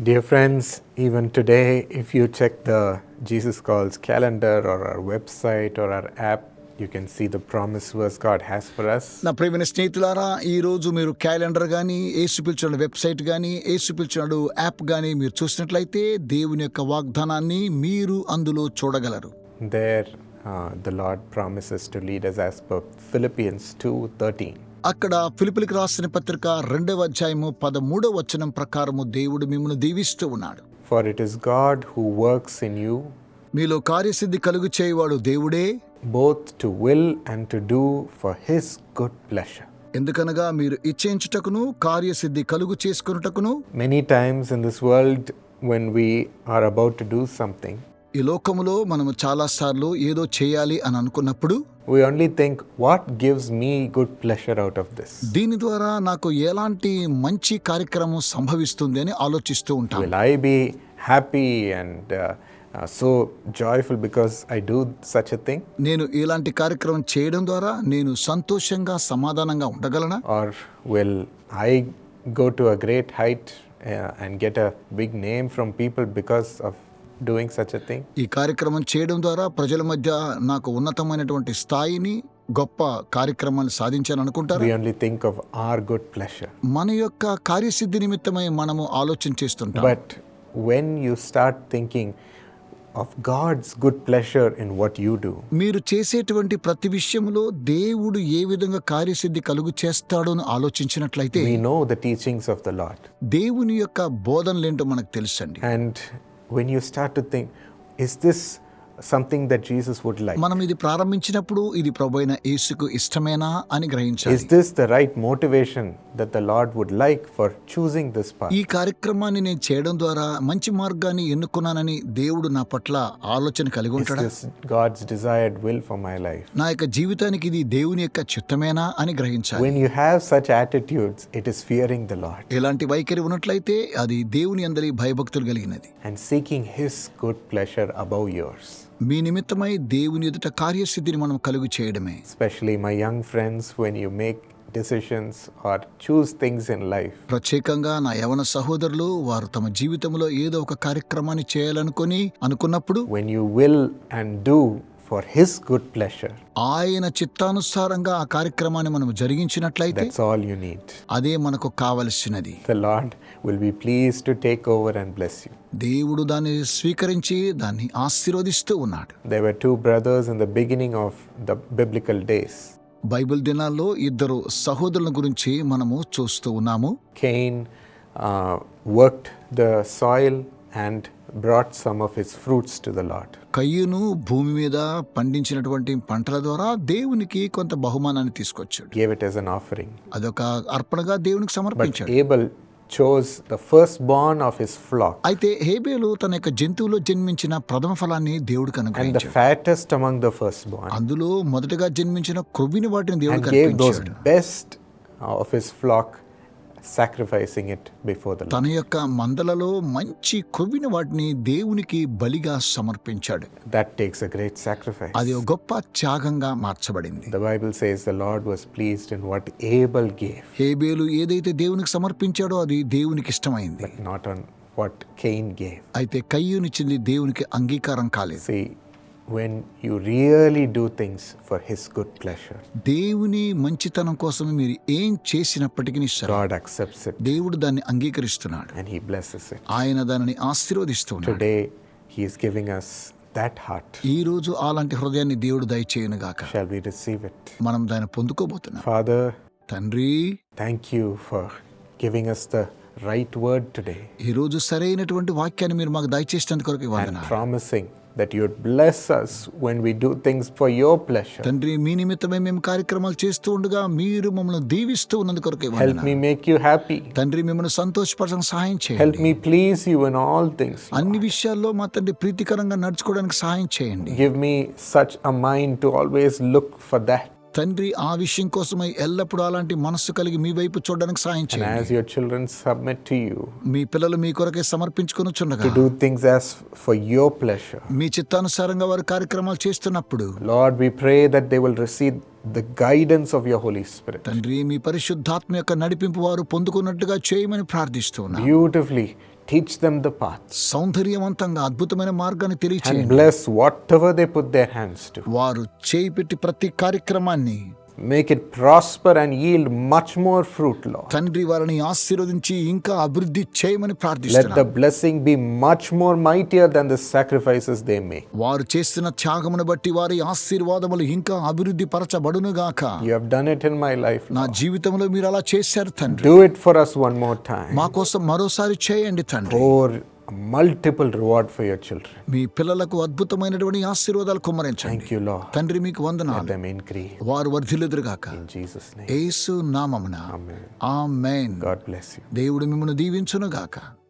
Dear friends, even today, if you check the Jesus Calls calendar or our website or our app, you can see the promise verse God has for us. నా ప్రియమైన స్నేహితులారా ఈ రోజు మీరు calendar కానీ ఏసు పిలిచిన website కానీ ఏసు పిలిచిన యాప్ కానీ మీరు చూసినట్లయితే దేవుని యొక్క వాగ్దానాన్ని మీరు అందులో చూడగలరు There, uh, the Lord promises to lead us as per Philippians 2:13. అక్కడ ఫిలిపిలికి రాసిన పత్రిక రెండవ అధ్యాయము పదమూడవ వచనం ప్రకారము దేవుడు మిమ్మల్ని దీవిస్తూ ఉన్నాడు. For it is God who works in you మీలో కార్యసిద్ధి కలుగు చేయవాడు దేవుడే. Both to will and to do for his good pleasure ఎందుకనగా మీరు ఇచ్చేంచుటకును కార్యసిద్ధి కలుగు చేసుకున్నటకును many times in this world when we are about to do something ఈ లోకములో మనం చాలాసార్లు ఏదో చేయాలి అని అనుకున్నప్పుడు we only think what gives me good pleasure out of this దీని ద్వారా నాకు ఎలాంటి మంచి కార్యక్రమం సంభవిస్తుంది అని ఆలోచిస్తూ ఉంటాను I be happy and so joyful because I do such a thing నేను ఇలాంటి కార్యక్రమం చేయడం ద్వారా నేను సంతోషంగా సమాధానంగా ఉండగలను? Or will I go to a great height and get a big name from people because of such a thing? ఈ కార్యక్రమం చేయడం ద్వారా ప్రజల మధ్య నాకు ఉన్నతమైనటువంటి స్థాయిని గొప్ప కార్యక్రమాన్ని సాధించాను అనుకుంటారు We only think of our good pleasure. మన యొక్క కార్యసిద్ధి నిమిత్తమై మనము ఆలోచన చేస్తుంటాం But when you start thinking of God's good pleasure in what you do, మీరు చేసేటువంటి ప్రతి విషయంలో దేవుడు ఏ విధంగా కార్యసిద్ధి కలుగు చేస్తాడో అని ఆలోచించినట్లయితే we know the teachings of the Lord. దేవుని యొక్క బోధనలేంటో మనకు తెలుసండి And when you start to think, is this something that Jesus would like మనం ఇది ప్రారంభించినప్పుడు ఇది ప్రభువైన యేసుకు ఇష్టమేనా అని గ్రహించాలి. Is this the right motivation that the Lord would like for choosing this path ఈ కార్యక్రమాన్ని నేను చేయడం ద్వారా మంచి మార్గాన్ని ఎన్నుకున్నానని దేవుడు నా పట్ల ఆలోచన కలిగి ఉంటాడు? Is God's desired will for my life నా యొక్క జీవితానికి ఇది దేవుని యొక్క చిత్తమేనా అని గ్రహించాలి. When you have such attitudes it is fearing the Lord ఇలాంటి వైఖరి ఉన్నట్లయితే అది దేవుని అందరి భయభక్తులు కలిగినది. And seeking his good pleasure above yours మీ నిమిత్తమై దేవుని ఎదుట కార్యసిద్ధిని మనం కలుగు చేయడమే. Specially my young friends when you make decisions or choose things in life ప్రత్యేకంగా నా యవన సహోదరులు వారు తమ జీవితంలో ఏదో ఒక కార్యక్రమాన్ని చేయాలనుకుని అనుకున్నప్పుడు when you will and do for His good pleasure, ఆయన చిత్తానుసారంగా ఆ కార్యక్రమాన్ని మనం జరిగించినట్లయితే that's all you need. అదే మనకు కావలసినది The Lord will be pleased to take over and bless you. దేవుడు దాన్ని స్వీకరించి దాన్ని ఆశీర్వదిస్తూ ఉన్నాడు There were two brothers in the beginning of the biblical days. Bible దినాల్లో ఇద్దరు సహోదరుల గురించి మనము చూస్తూ ఉన్నాము Cain uh, worked the soil and brought some of his fruits to the Lord. కయ్యూను భూమి మీద పండించినటువంటి పంటల ద్వారా దేవునికి కొంత బహుమానాన్ని తీసుకొచ్చాడు Gave it as an offering. అదొక అర్పణగా దేవునికి But సమర్పించాడు Abel chose the firstborn of his flock అయితే హేబేలు తన యొక్క జంతువులో జన్మించిన ప్రథమ ఫలాన్ని దేవుడికి and the అనుగ్రహించాడు fattest among the firstborn అందులో మొదటగా జన్మించిన క్రొవ్విని వాటిని and దేవుడికి gave those అర్పించాడు best uh, of his flock, sacrificing it before the Lord. తన యొక్క మందలలో మంచి క్రొవ్విన వాటిని దేవునికి బలిగా సమర్పించాడు That takes a great sacrifice. అది ఒక గొప్ప త్యాగంగా మార్చబడింది The Bible says the Lord was pleased in what Abel gave, హేబేలు ఏదైతే దేవునికి సమర్పించాడో అది దేవునికి ఇష్టమైంది but not on what Cain gave. అయితే కయ్యూనిచ్చింది దేవునికి అంగీకారం కాలేదు See, when you really do things for His good pleasure, దేవుని మంచితనం కోసం మీరు ఏం చేసినప్పటికీ సరే God accepts it దేవుడు దాన్ని అంగీకరిస్తున్నాడు and He blesses it. ఆయన దానిని ఆశీర్వదిస్తున్నాడు Today, He is giving us that heart. ఈ రోజు అలాంటి హృదయాన్ని దేవుడు దయచేయను గాక Shall we receive it? మనం దాన్ని పొందుకోబోతున్నాం Father, తండ్రి thank you for giving us the right word today ఈ రోజు సరైనటువంటి వాక్యాన్ని మీరు మాకు దయచేసినందుకు కొరకు and వందనాలు promising that you would bless us when we do things for your pleasure. తండ్రి మీ నిమిత్తమే మేము కార్యక్రమాలు చేస్తూ ఉండగా మీరు మమ్మల్ని దీవిస్తూ ఉన్నందుకు కొరకు Help me make you happy. తండ్రి మిమ్మల్ని సంతోషపరచడం సహాయం Help చేయండి me please you in all things. అన్ని విషయాల్లో మా తండ్రి ప్రీతికరంగా నడుచుకోవడానికి సహాయం చేయండి Give me such a mind to always look for that. తండ్రి ఆ విషయం కోసమై ఎల్లప్పుడూ అలాంటి మనస్సు కలిగి మీ వైపు చూడడానికి And చేయండి as your children submit to you, మీ పిల్లలు మీ కొరకే సమర్పించుకొని చుండగా to do things as for your pleasure. మీ చిత్తానుసారంగా వారు కార్యక్రమాలు చేస్తున్నప్పుడు Lord, we pray that they will receive the guidance of your Holy Spirit. తండ్రి మీ పరిశుద్ధాత్మ యొక్క నడిపింపు వారు పొందుకున్నట్టుగా చేయమని ప్రార్థిస్తూ ఉన్నాను Beautifully teach them the path, సౌందర్యవంతంగా అద్భుతమైన మార్గాన్ని and తెలియచేయండి bless whatever they put their hands to. వారు చేయి పెట్టి ప్రతి కార్యక్రమాన్ని Make it prosper and yield much more fruit, Lord. తండ్రి వారిని ఆశీర్వదించి ఇంకా అభివృద్ధి చేయమని Let ప్రార్థిస్తున్నాను the blessing be much more mightier than the sacrifices they make. వారు చేస్తున్న త్యాగమును బట్టి వారి ఆశీర్వాదములు ఇంకా అభివృద్ధి పరచబడును గాక You have done it in my life. నా జీవితంలో మీరు అలా చేశారు తండ్రి Do it for us one more time. మా కోసం మరోసారి చేయండి తండ్రి Pour multiple reward for your children మీ పిల్లలకు అద్భుతమైనటువంటి ఆశీర్వాదాలు కుమ్మరించండి. థాంక్యూ లార్డ్ తండ్రి మీకు వందనాలు. వారు వర్ధిల్లుదురు గాక ఇన్ జీసస్ నేమ్ యేసు నామమున. ఆమేన్ ఆమేన్. గాడ్ బ్లెస్ యు దేవుడు మిమ్మల్ని దీవించును గాక